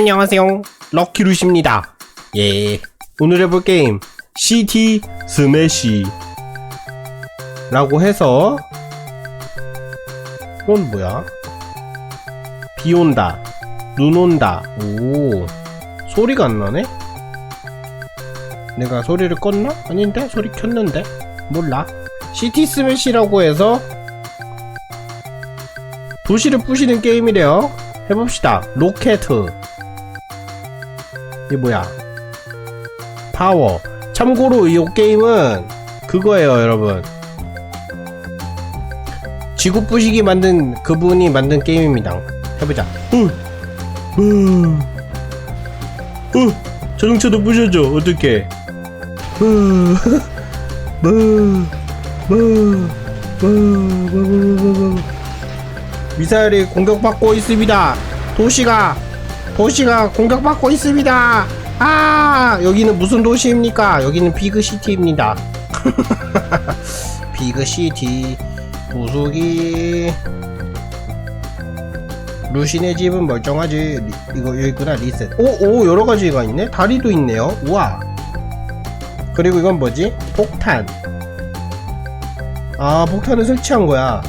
안녕하세요. 럭키루시입니다. 예. 오늘 해볼 게임, CT 스매시. 라고 해서, 이건 뭐야? 비 온다. 눈 온다. 오. 소리가 안 나네? 내가 소리를 껐나? 아닌데? 소리 켰는데? 몰라. CT 스매시라고 해서, 도시를 부시는 게임이래요. 해봅시다. 로켓. 이게 뭐야? 파워. 참고로 이 게임은 그거예요, 여러분. 지구 부시기 만든 그분이 만든 게임입니다. 해보자. 어, 어, 어, 자동차도 부셔져. 어떻게? 미사일이 공격받고 있습니다. 도시가 도시가 공격받고 있습니다. 아 여기는 무슨 도시입니까? 여기는 비그 시티입니다. 비그 시티 부수기. 루신의 집은 멀쩡하지. 리- 이거 여기구나 리셋. 오오 여러 가지가 있네. 다리도 있네요. 우와. 그리고 이건 뭐지? 폭탄. 아 폭탄을 설치한 거야.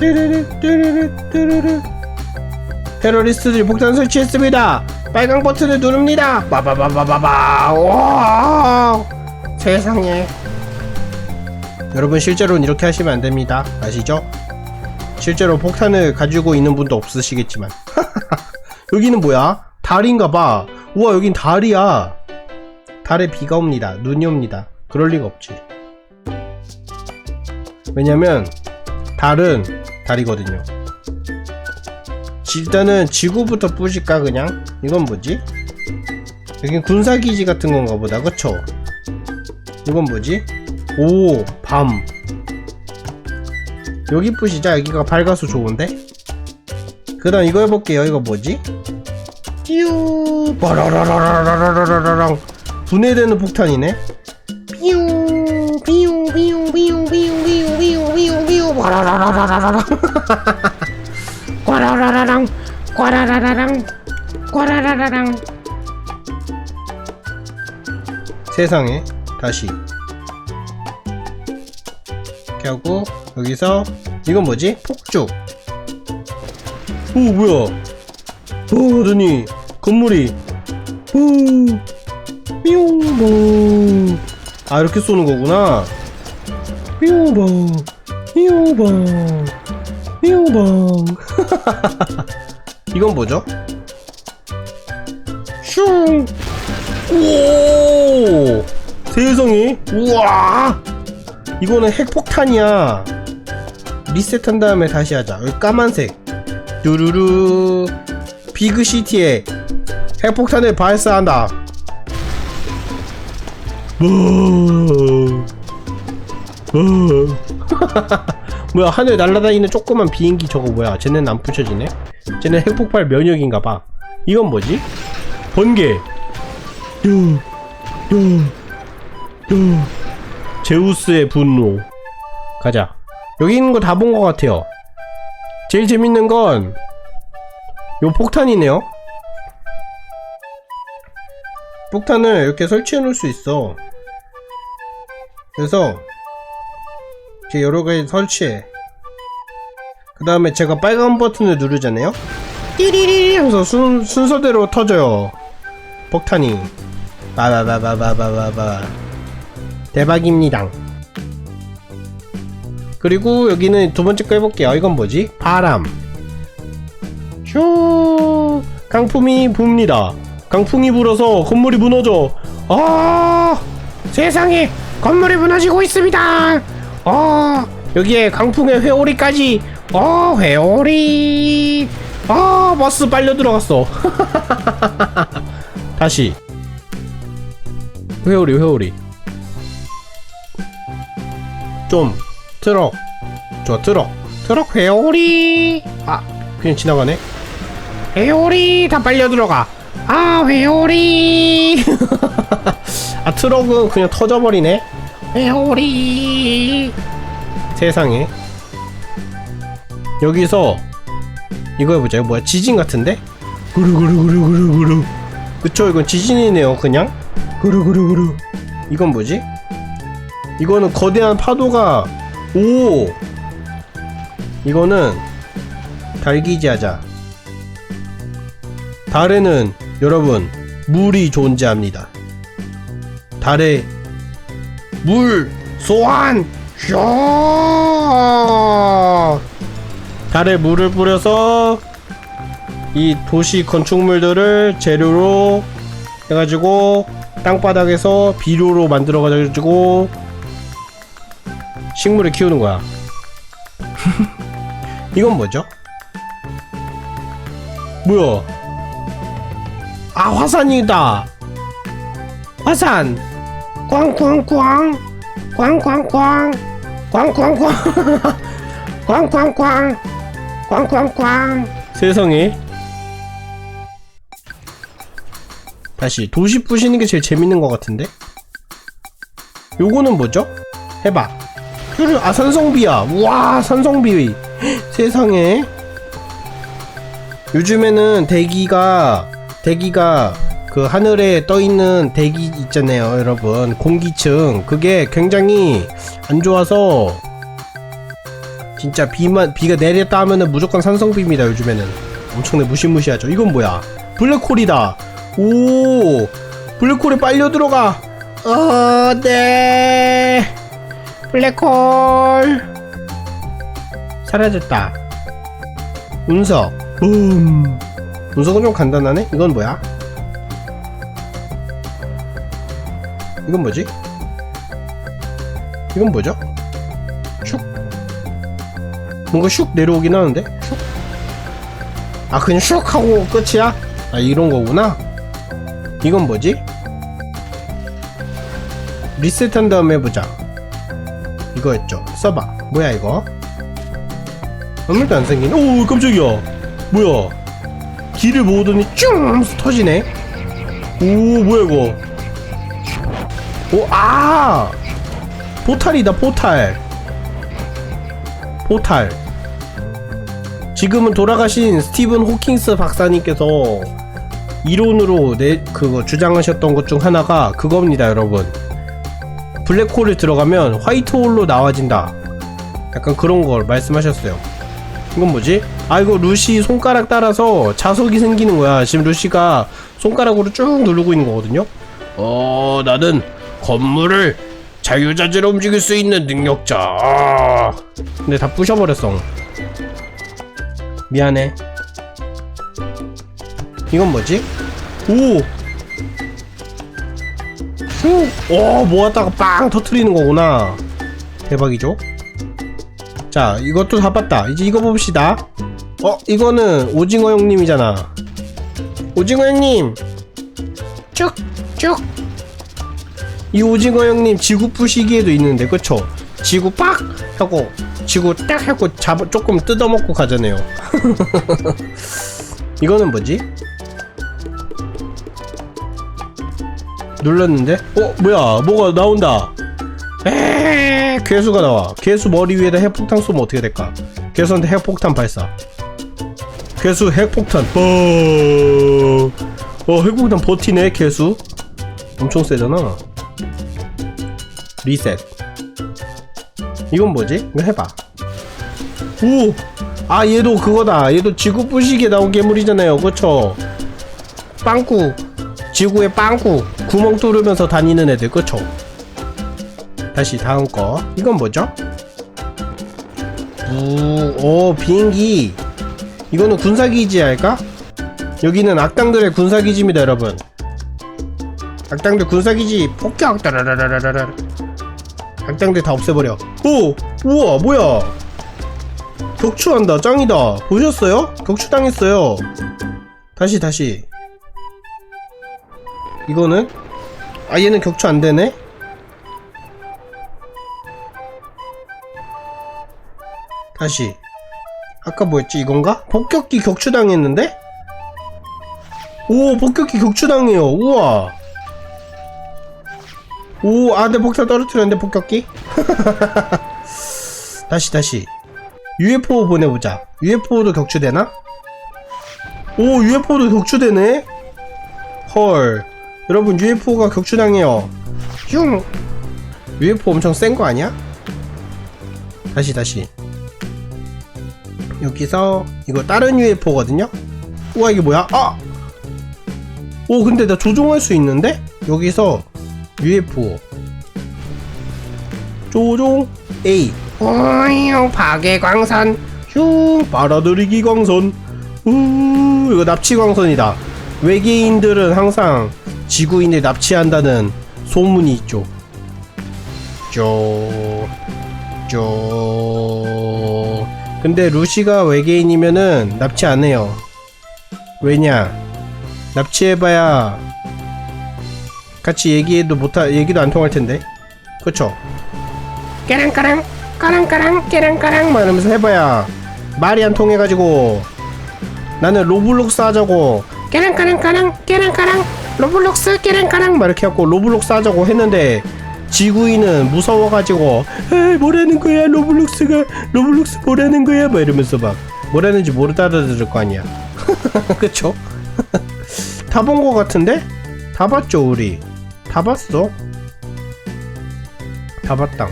뚜르르 뚜르르 뚜르르 테러리스트들이 폭탄 설치했습니다. 빨강 버튼을 누릅니다. 빠바바바바바. 와 세상에. 여러분 실제로는 이렇게 하시면 안 됩니다. 아시죠? 실제로 폭탄을 가지고 있는 분도 없으시겠지만. 여기는 뭐야? 달인가 봐. 우와 여긴 달이야. 달에 비가 옵니다. 눈이 옵니다. 그럴 리가 없지. 왜냐면 달은 달이거든요. 일단은 지구부터 부실까 그냥? 이건 뭐지? 여긴 군사기지 같은 건가 보다 그쵸? 이건 뭐지? 오 밤. 여기 부시자 여기가 밝아서 좋은데? 그 다음 이거 해볼게요 이거 뭐지? 띠우 빠라라라라라라라랑 분해되는 폭탄이네? 삐우 삐우 삐우 삐우 삐우 삐우 삐우 삐우 삐우 와라라라라라라 꽈라라라랑 꽈라라라랑 꽈라라라랑. 세상에 다시. 이렇게 하고 여기서 이건 뭐지? 폭죽. 오 뭐야? 오 하더니. 건물이. 오. 뿅봉 아 이렇게 쏘는 거구나. 뿅봉 뿅봉 뿅봉 이건 뭐죠? 슝! 오! 세상에 우와! 이거는 핵폭탄이야. 리셋한 다음에 다시 하자. 까만색. 뚜루루. 비그시티에 핵폭탄을 발사한다. 뭐... 뭐... 뭐야 하늘 날아다니는 조그만 비행기 저거 뭐야? 쟤는 안 부셔지네 쟤는 핵폭발 면역인가봐. 이건 뭐지? 번개. 요, 요, 요. 제우스의 분노. 가자. 여기 있는 거 다 본 것 같아요. 제일 재밌는 건 요 폭탄이네요. 폭탄을 이렇게 설치해 놓을 수 있어. 그래서 이렇게 여러 개 설치해. 그 다음에 제가 빨간 버튼을 누르잖아요. 띠리리 하면서 순, 순서대로 터져요. 폭탄이. 바바바바바바바. 대박입니다. 그리고 여기는 두 번째 거 해볼게요. 이건 뭐지? 바람. 슈! 강풍이 붑니다. 강풍이 불어서 건물이 무너져. 아! 세상에! 건물이 무너지고 있습니다. 어 여기에 강풍의 회오리까지 어 회오리. 아 버스 빨려 들어갔어. 다시. 회오리 회오리. 좀 트럭. 저 트럭. 트럭 회오리. 아 그냥 지나가네. 회오리 다 빨려 들어가. 아 회오리. 아 트럭은 그냥 터져버리네. 회오리. 세상에 여기서 이거 해보자. 이거 뭐야? 지진 같은데? 구르구르구르구르구르 그쵸? 이건 지진이네요 그냥. 구르구르구르 이건 뭐지? 이거는 거대한 파도가 오! 이거는 달기지하자. 달에는 여러분 물이 존재합니다. 달에 물 소환! 쇼 달에 물을 뿌려서 이 도시 건축물들을 재료로 해가지고 땅바닥에서 비료로 만들어가지고 식물을 키우는 거야. 이건 뭐죠? 뭐야? 아 화산이다. 화산. 꽝꽝꽝. 꽝꽝꽝. 꽝꽝꽝. 꽝꽝꽝. 꽝꽝꽝. 세상에. 다시 도시 부시는 게 제일 재밌는 것 같은데? 요거는 뭐죠? 해봐. 아 산성비야. 우와 산성비. 세상에. 요즘에는 대기가 대기가 그 하늘에 떠 있는 대기 있잖아요, 여러분. 공기층 그게 굉장히 안 좋아서 진짜 비만 비가 내렸다 하면은 무조건 산성비입니다. 요즘에는 엄청나게 무시무시하죠. 이건 뭐야? 블랙홀이다. 오 블랙홀에 빨려 들어가. 어, 네. 블랙홀 사라졌다. 운석. 음. 운석은 좀 간단하네. 이건 뭐야? 이건 뭐지? 이건 뭐죠? 슉. 뭔가 슉 내려오긴 하는데? 슉. 아 그냥 슉 하고 끝이야? 아 이런 거구나. 이건 뭐지? 리셋한 다음에 해보자. 이거였죠. 써봐. 뭐야 이거? 아무 일도 안 생긴. 오 깜짝이야. 뭐야? 길을 모으더니 쭉 터지네. 오 뭐야 이거? 오 아! 포탈이다 포탈. 포탈. 지금은 돌아가신 스티븐 호킹스 박사님께서 이론으로 내 그거 주장하셨던 것 중 하나가 그겁니다, 여러분. 블랙홀에 들어가면 화이트홀로 나와진다. 약간 그런 걸 말씀하셨어요. 이건 뭐지? 아 이거 루시 손가락 따라서 자석이 생기는 거야. 지금 루시가 손가락으로 쭉 누르고 있는 거거든요. 어 나는 건물을 자유자재로 움직일 수 있는 능력자. 아. 근데 다 부셔버렸어. 미안해. 이건 뭐지? 오! 후! 오, 모았다가 빵 터트리는 거구나. 대박이죠? 자, 이것도 다 봤다. 이제 이거 봅시다. 어, 이거는 오징어 형님이잖아. 오징어 형님! 쭉! 쭉! 이 오징어 형님 지구 부시기에도 있는데, 그쵸? 지구 빡! 하고, 지구 딱 하고 잡아, 조금 뜯어먹고 가잖아요. 이거는 뭐지? 눌렀는데? 어 뭐야 뭐가 나온다 에 괴수가 나와 괴수 머리 위에다 핵폭탄 쏘면 어떻게 될까 괴수한테 핵폭탄 발사 괴수 핵폭탄 어, 어 핵폭탄 버티네 괴수 엄청 세잖아 리셋. 이건 뭐지? 이거 해봐. 오! 아 얘도 그거다. 얘도 지구 부시기에 나온 괴물이잖아요. 그쵸? 빵꾸. 지구에 빵꾸. 구멍 뚫으면서 다니는 애들. 그쵸? 다시 다음 거. 이건 뭐죠? 우, 오 비행기. 이거는 군사기지 할까? 여기는 악당들의 군사기지입니다 여러분. 악당들 군사기지. 폭격! 따라라라라라 악당들 다 없애버려 오! 우와 뭐야 격추한다 짱이다 보셨어요? 격추당했어요 다시 다시 이거는 아 얘는 격추 안 되네. 다시 아까 뭐였지 이건가? 폭격기 격추당했는데? 오 폭격기 격추당해요 우와 오 아 내 폭탄 떨어뜨렸는데 폭격기? 다시 다시 UFO 보내보자 UFO도 격추되나? 오 UFO도 격추되네 헐 여러분 UFO가 격추당해요 슝 UFO 엄청 센 거 아니야? 다시 다시 여기서 이거 다른 UFO거든요 우와 이게 뭐야 아! 오 근데 나 조종할 수 있는데? 여기서 UFO 조종 A 어용 파괴광선 슝 빨아들이기 광선 우 이거 납치 광선이다 외계인들은 항상 지구인을 납치한다는 소문이 있죠 쪼 쪼. 근데 루시가 외계인이면은 납치 안 해요. 왜냐? 납치해봐야 같이 얘기해도 못하 얘기도 안 통할 텐데. 그쵸? 까랑까랑 까랑까랑 깨랑까랑 막 이러면서 해봐야 말이 안 통해가지고 나는 로블록스 하자고 깨랑까랑까랑 깨랑까랑 로블록스 깨랑까랑 막 이렇게 해갖고 로블록스 하자고 했는데 지구인은 무서워가지고 에이 뭐라는 거야 로블록스가 로블록스 뭐라는 거야 막 이러면서 막 뭐라는지 모르 알아들을 거 아니야 그쵸? 다 본 거 같은데? 다 봤죠 우리 다 봤어 다 봤당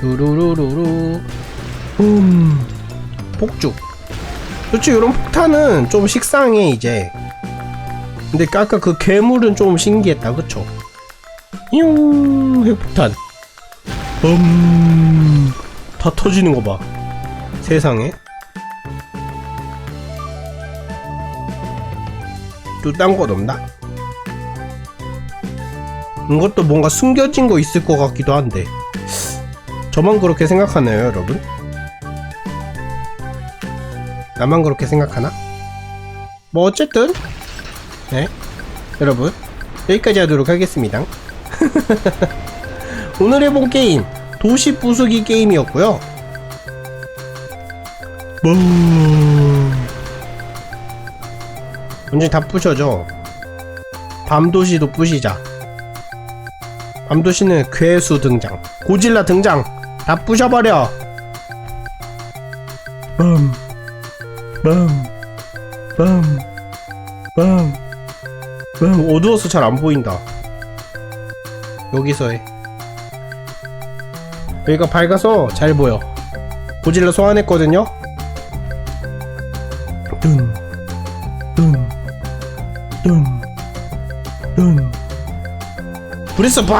두루루루루 음 폭죽 그렇지 이런 폭탄은 좀 식상해 이제 근데 아까 그 괴물은 좀 신기했다 그쵸? 용 핵폭탄 음, 다 터지는 거 봐. 세상에. 또딴것 없나? 이것도 뭔가 숨겨진 거 있을 것 같기도 한데. 저만 그렇게 생각하나요, 여러분? 나만 그렇게 생각하나? 뭐, 어쨌든. 네. 여러분. 여기까지 하도록 하겠습니다. 오늘 해본 게임 도시 부수기 게임이었고요. 뭐... 완전 다 부셔져. 밤도시도 부시자. 밤도시는 괴수 등장, 고질라 등장, 다 부셔버려. 빰, 빰, 빰, 빰, 빰. 어두워서 잘 안 보인다. 여기서 해. 여기가 밝아서 잘 보여. 고질라 소환했거든요. 뚠, 뚠, 뚠, 뚠. 브레스 방!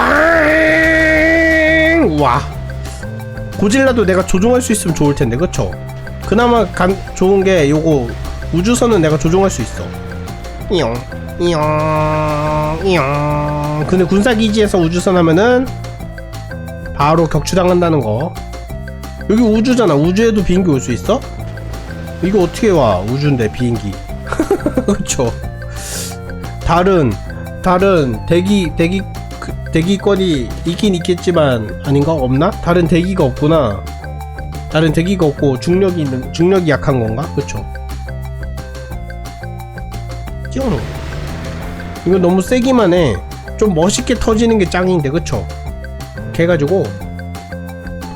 와. 고질라도 내가 조종할 수 있으면 좋을 텐데, 그쵸? 그나마 간, 좋은 게 요거 우주선은 내가 조종할 수 있어. 이용, 이용, 이용. 근데 군사기지에서 우주선 하면은 바로 격추당한다는 거. 여기 우주잖아. 우주에도 비행기 올 수 있어? 이거 어떻게 와? 우주인데 비행기. 그쵸? 다른 다른 대기 대기 그, 대기권이 있긴 있겠지만 아닌가 없나? 다른 대기가 없구나. 다른 대기가 없고 중력이 있는 중력이 약한 건가? 그쵸? 찌용. 이거 너무 세기만 해. 좀 멋있게 터지는 게 짱인데 그쵸? 이렇게 해가지고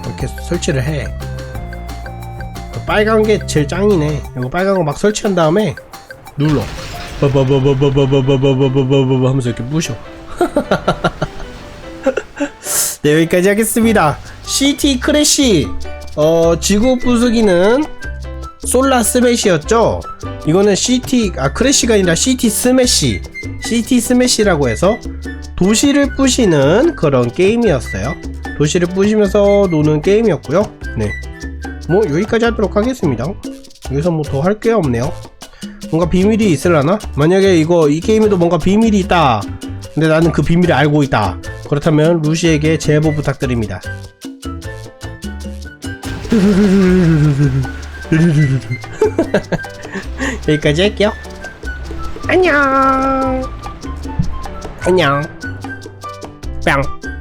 이렇게 설치를 해. 빨간 게 제일 짱이네. 이거 빨간 거 막 설치한 다음에 눌러. 바바바바바바바바바바바바바바 하면서 이렇게 부셔. 네 여기까지 하겠습니다. CT 크래쉬 어 지구 부수기는 솔라 스매시였죠. 이거는 CT 아 크래쉬가 아니라 CT 스매시 CT 스매시라고 해서 도시를 부시는 그런 게임이었어요. 도시를 부시면서 노는 게임이었고요. 네. 뭐 여기까지 하도록 하겠습니다. 여기서 뭐 더 할 게 없네요. 뭔가 비밀이 있을라나? 만약에 이거 이 게임에도 뭔가 비밀이 있다. 근데 나는 그 비밀을 알고 있다. 그렇다면 루시에게 제보 부탁드립니다. 여기까지 할게요. 안녕. 안녕. 뿅.